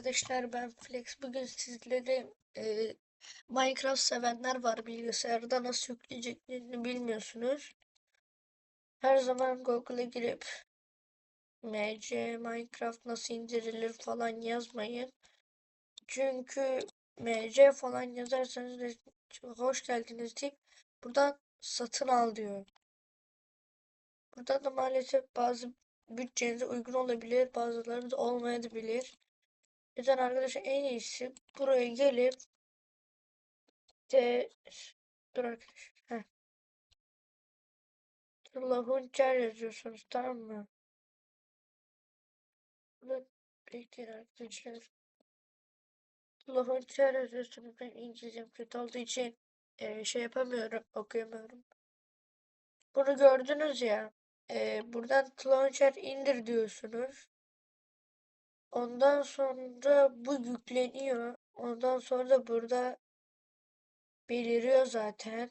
arkadaşlar ben Flex. Bugün sizlere e, Minecraft sevenler var bilgisayarda nasıl yükleyeceklerini bilmiyorsunuz. Her zaman Google'a girip MC Minecraft nasıl indirilir falan yazmayın. Çünkü MC falan yazarsanız da hoş geldiniz deyip buradan satın al diyor. Burada da maalesef bazı bütçenize uygun olabilir, bazıları da olmayabilir. Yüzden arkadaşlar en iyisi buraya gelip de dur arkadaşlar. Heh. Launcher yazıyorsunuz tamam mı? Bekleyin arkadaşlar. Launcher yazıyorsunuz. Ben İngilizcem kötü olduğu için e, şey yapamıyorum, okuyamıyorum. Bunu gördünüz ya. E, buradan launcher indir diyorsunuz. Ondan sonra bu yükleniyor. Ondan sonra da burada beliriyor zaten.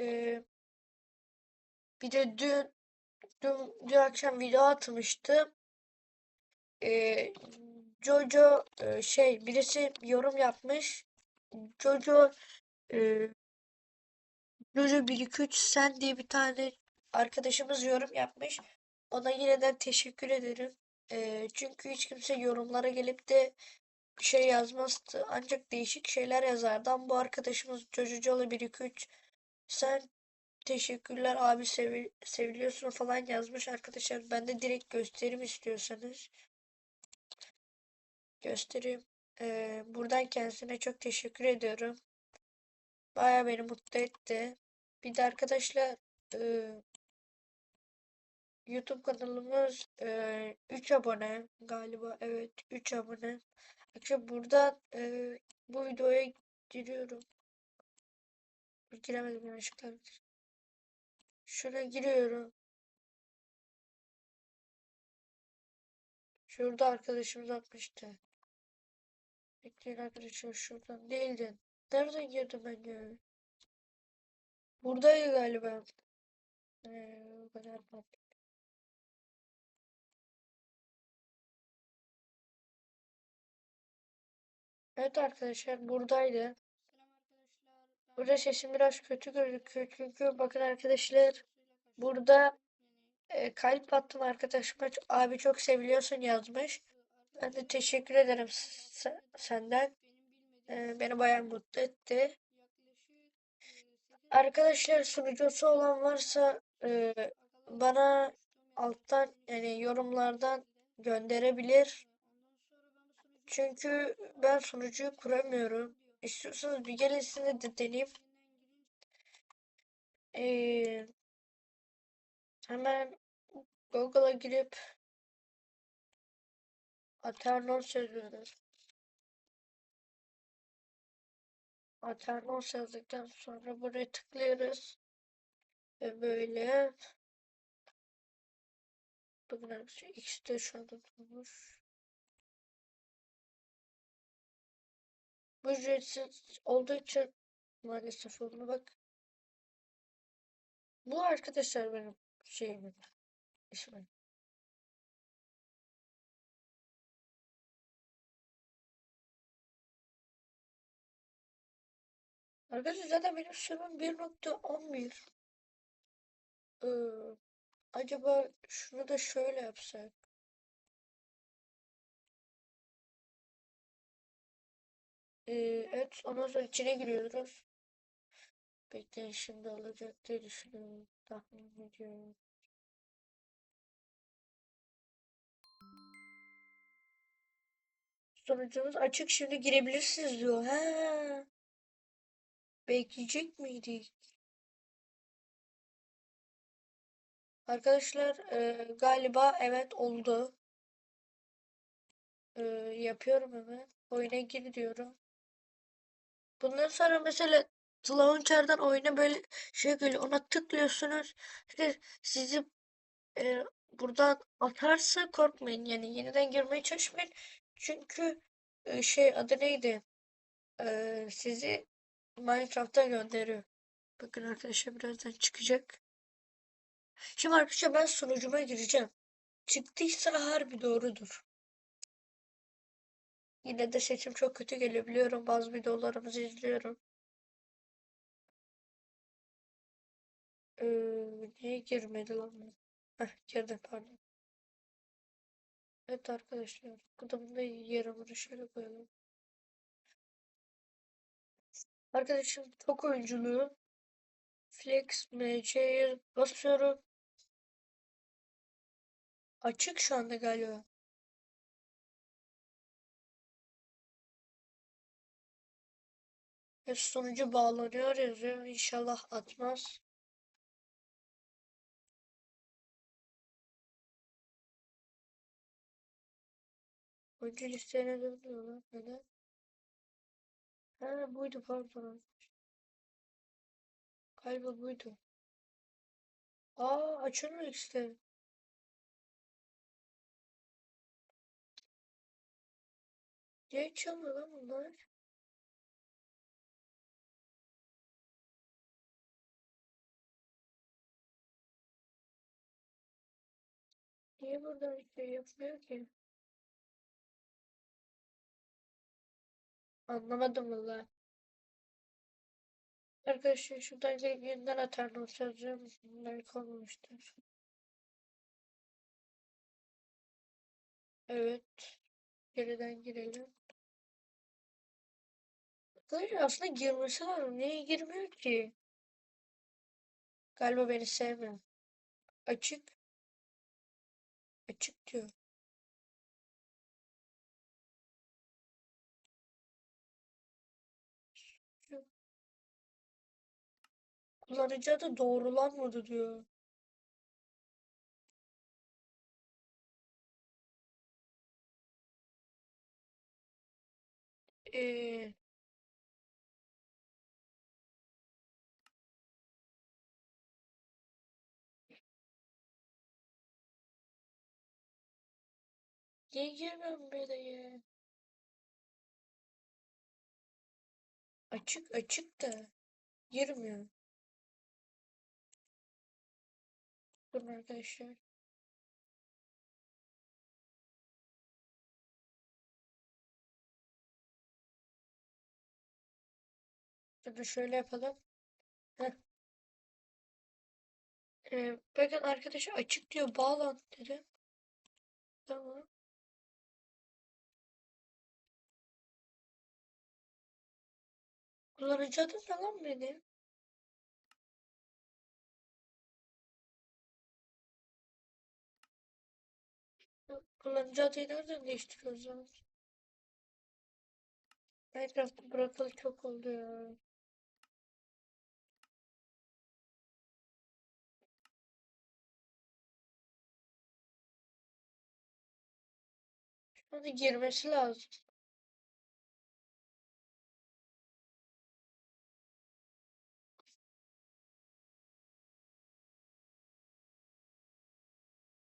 Ee, bir de dün, dün, dün akşam video atmıştım. Ee, Jojo şey birisi yorum yapmış. Jojo e, Jojo 1 2 3 sen diye bir tane arkadaşımız yorum yapmış. Ona yineden teşekkür ederim. Eee, çünkü hiç kimse yorumlara gelip de şey yazmazdı. Ancak değişik şeyler yazardı. Ama bu arkadaşımız Cocucalı 1 2 3 sen teşekkürler abi sevi seviliyorsun falan yazmış arkadaşlar. Ben de direkt göstereyim istiyorsanız. Göstereyim. Eee, buradan kendisine çok teşekkür ediyorum. Baya beni mutlu etti. Bir de arkadaşlar YouTube kanalımız e, 3 abone galiba. Evet 3 abone. Arkadaşlar burada e, bu videoya giriyorum. Giremedim yanlışlıkla. Şuna giriyorum. Şurada arkadaşımız atmıştı. Bekleyin arkadaşlar şuradan değildi. Nereden girdim ben ya? Buradaydı galiba. Ee, o kadar farklı. Evet arkadaşlar buradaydı. Burada sesim biraz kötü gözüküyor çünkü bakın arkadaşlar burada e, kalp attım arkadaşıma abi çok seviliyorsun yazmış. Ben de teşekkür ederim se- senden. E, beni bayağı mutlu etti. Arkadaşlar sunucusu olan varsa e, bana alttan yani yorumlardan gönderebilir. Çünkü ben sunucuyu kuramıyorum. İstiyorsanız bir gelin size de deneyeyim. Ee, hemen Google'a girip Aternos yazıyoruz. Aternos yazdıktan sonra buraya tıklıyoruz. Ve böyle arkadaşlar X'de şu anda durmuş. Bu ücretsiz olduğu için maalesef oldu bak. Bu arkadaşlar benim şeyim. ismim. Arkadaşlar zaten benim sürümüm 1.11. Ee, acaba şunu da şöyle yapsak. Ee, evet ondan sonra içine giriyoruz. Bekleyin şimdi olacak diye düşünüyorum. Tahmin ediyorum. Sonucumuz açık şimdi girebilirsiniz diyor. He. Bekleyecek miydik? Arkadaşlar e, galiba evet oldu. E, yapıyorum hemen. Oyuna gir diyorum. Bundan sonra mesela Launcher'dan oyuna böyle şey geliyor. Ona tıklıyorsunuz. İşte sizi e, buradan atarsa korkmayın. Yani yeniden girmeye çalışmayın. Çünkü e, şey adı neydi? E, sizi Minecraft'a gönderiyor. Bakın arkadaşlar birazdan çıkacak. Şimdi arkadaşlar ben sunucuma gireceğim. Çıktıysa harbi doğrudur. Yine de seçim çok kötü geliyor biliyorum. Bazı videolarımızı izliyorum. Ee, niye girmedi lan? Heh, girdi pardon. Evet arkadaşlar. Kudumda yere bunu şöyle koyalım. Arkadaşım çok oyunculuğu. Flex MC'ye basıyorum. Açık şu anda galiba. Ve sonucu bağlanıyor yazıyor. İnşallah atmaz. Oyuncu listene dönüyorlar. Neden? Ha buydu pardon. Galiba buydu. Aa açılmıyor işte. Niye açılmıyor lan bunlar? Niye burada bir şey yapmıyor ki? Anlamadım valla. Arkadaşlar şuradan gelip yeniden atar not yazacağım. Bunlar kalmamıştır. Evet. Geriden girelim. Arkadaşlar aslında girmesi lazım. Niye girmiyor ki? Galiba beni sevmiyor. Açık. Açık diyor. Kullanıcı adı doğrulanmadı diyor. Ee, niye girmiyorum böyle? Açık açık da girmiyor. Durun arkadaşlar. Dur şöyle yapalım. Ee, bakın arkadaşlar açık diyor bağlan dedi. Tamam. Kullanıcı adı ne lan benim? Kullanıcı adıyı nereden değiştiriyoruz zaman? Minecraft'ı bırakalı çok oldu ya. Anda girmesi lazım.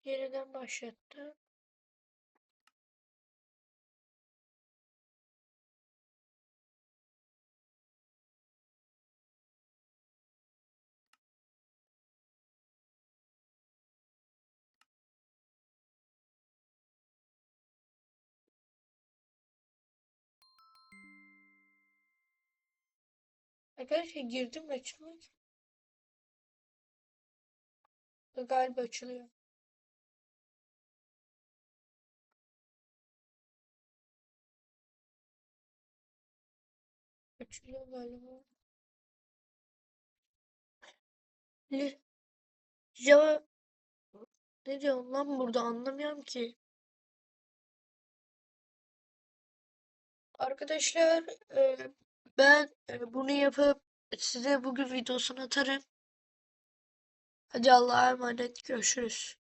Yeniden başlattı. Arkadaşlar girdim açılmıyor. Galiba açılıyor. Açılıyor galiba. Java ne diyor lan burada anlamıyorum ki. Arkadaşlar e, ben e, bunu yapıp size bugün videosunu atarım. Hadi Allah'a emanet görüşürüz.